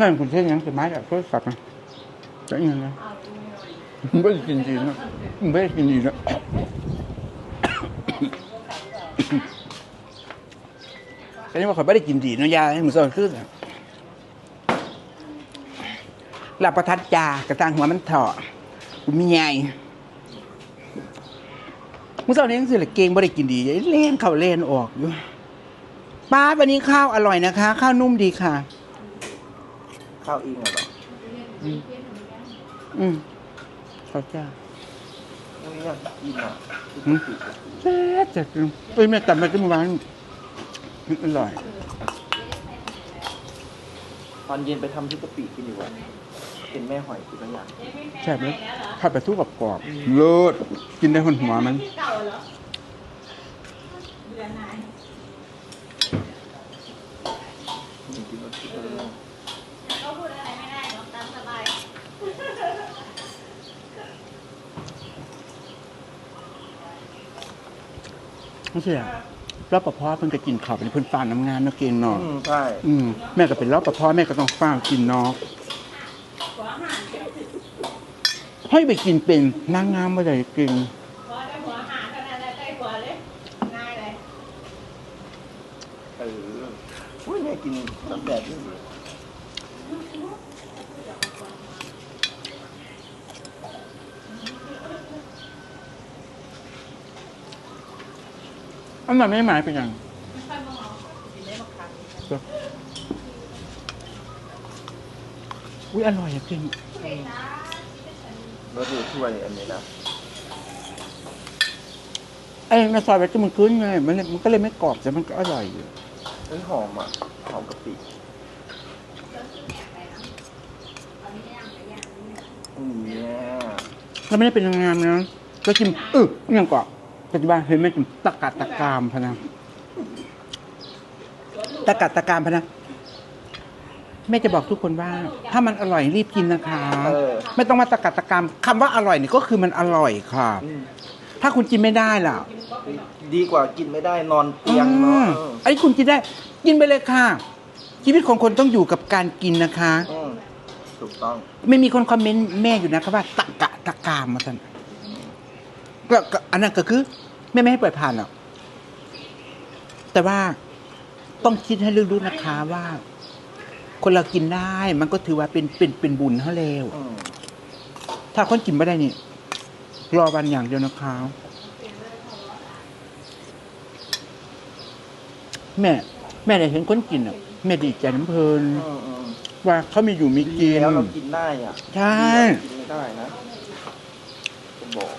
นั่นคุณเช่นยังจะไม้แบบโทรศัพท์นะจะยังไงไม่ได้กินดีนะไม่ได้กินดีนะแต่นี่ว่าเขาไม่ได้กินดีนะยาให้มึงสอนขึ้นหลับประทัดจากระตังหัวมันเถาะมีไงมึงสอนนี้สิละเก่งไม่ได้กินดีเล่นเข้าเล่นออกอยู่ป้าวันนี้ข้าวอร่อยนะคะ ข้าวนุ่มดีค่ะ ข้าวอิงเหรออืมข้าวจ้าไม่อยากกินอะอืมแซ่บจัดเลยเอ้ยแม่ตัดมาขึ้นมาวางอร่อย ตอนเย็นไปทำที่กะปิกินดีกว่าเป็นแม่หอยกินตัวอย่างแซ่บเลยผัดปลาทูกับกรอบๆเลิศกินได้คนหัวมัน เก่าเหรอเดือนไหน กินรสชาติ ก็พูดอะไรไม่ได้หรอกตามสบาย ไม่ใช่อะรอบประพอเพิ่นก็กินข้าวเป็นเพิ่นฟานน้ำงานเนาะเก่งเนาะอืมใช่อืมแม่ก็เป็นรอบประพอแม่ก็ต้องฟ้าวกินเนาะให้ไปกินเป็นนางงามมาได้เก่งพอได้หัวหาเท่านั้นแหละได้หัวเลยง่ายเลยเอออุ้ยเนี่ยกินแบบแบบนี้ อันนั้นไม่หมายเป็นอย่างอุ้ยอร่อยอะเก่งรสดูถ้วยอันนี้นะไอ้ในซอยแบบที่มันคืนไงมันเลยมันก็เลยไม่กรอบแต่มันก็อร่อยอยู่เฮ้ยหอมอะหอมกะปิอืมเนี่ยแล้วไม่ได้เป็นนางงามนะก็กินเอออหย่างก่อน ปัจจุบันเห็นไหมกินตะกัดตะกามพะนะตะกัดตะกามพะนะแม่จะบอกทุกคนว่า ถ้ามันอร่อยรีบกินนะคะเออไม่ต้องมาตะกัดตะกามคำว่าอร่อยนี่ก็คือมันอร่อยค่ะอืมถ้าคุณกินไม่ได้ล่ะ ดีกว่ากินไม่ได้นอนเตียงเนาะอืมอันนี้คุณกินได้ กินไปเลยค่ะ ชีวิตของคนต้องอยู่กับการกินนะคะอืมถูกต้อง ไม่มีคนคอมเมนต์แม่อยู่นะครับว่าตะกะตะกามมาท่านก็ก็อันนั้นก็คือ แม่ไม่ให้ปล่อยผ่านหรอกแต่ว่าต้องคิดให้ลึกๆนะคะว่า คนเรากินได้มันก็ถือว่าเป็นเป็นเป็นบุญเท่าเร็วอืมถ้าคนกินไม่ได้นี่รอวันอย่างเดียวนะคะแม่ แม่ได้เห็นคนกินอะแม่ดีใจน้ำเพลินอืมอืมว่าเขามีอยู่มีดีกินแล้วเรากินได้อะใช่กินไม่ได้นะจะบอก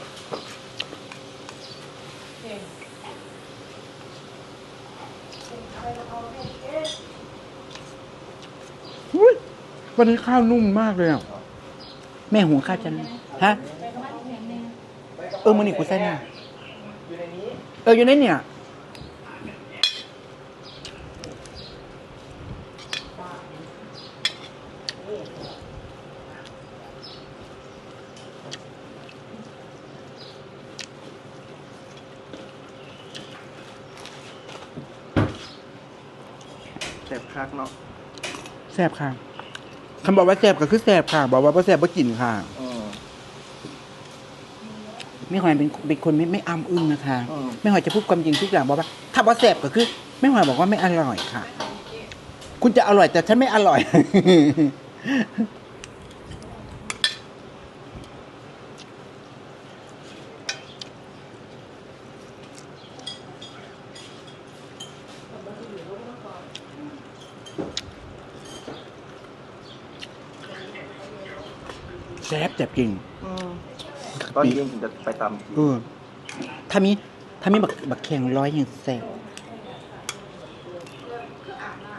อุ๊ยวันนี้ข้าวนุ่มมากเลยอะ แม่หุงข้าวจันฮะ เออมันนี่กูใส่หน้าอยู่ในนี้เอออยู่ในเนี่ยแซ่บคักเนาะ แซ่บค่ะคำบอกว่าแซ่บก็คือแซ่บค่ะ บอกว่าบ่แซ่บบ่กินค่ะอืมไม่หอยเป็นเป็นคนไม่ไม่อ้ำอึ้งนะคะ อืม ไม่หอยจะพูดความจริงทุกอย่างบอกว่า ถ้าว่าแซ่บก็คือไม่หอยบอกว่าไม่อร่อยค่ะ คุณจะอร่อยแต่ฉันไม่อร่อย แซ่บแซ่บจริงอืมตอนเย็นถึงจะไปตามกินเออถ้ามีถ้ามีบักบักแข่งร้อยยังแซ่บ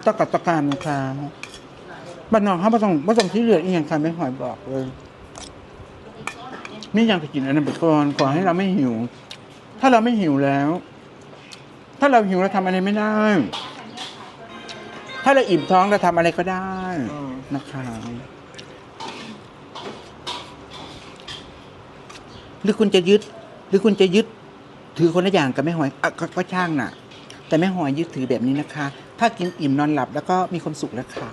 ตะกัดตะการนะคะบ้านนอกเขาไม่ต้องไม่ต้องที่เหลืออีกอย่างค่ะไม่หอยบอกเลยนี่ยังไปกินอันนั้นไปก่อนขอให้เราไม่หิว ถ้าเราไม่หิวแล้ว ถ้าเราหิวเราทำอะไรไม่ได้ ถ้าเราอิ่มท้องเราทำอะไรก็ได้อืมนะคะ หรือคุณจะยึด หรือคุณจะยึดถือคนละอย่างกับแม่หอยอก็ก็ช่างน่ะ แต่แม่หอยยึดถือแบบนี้นะคะ ถ้ากินอิ่มนอนหลับแล้วก็มีความสุขแล้วค่ะ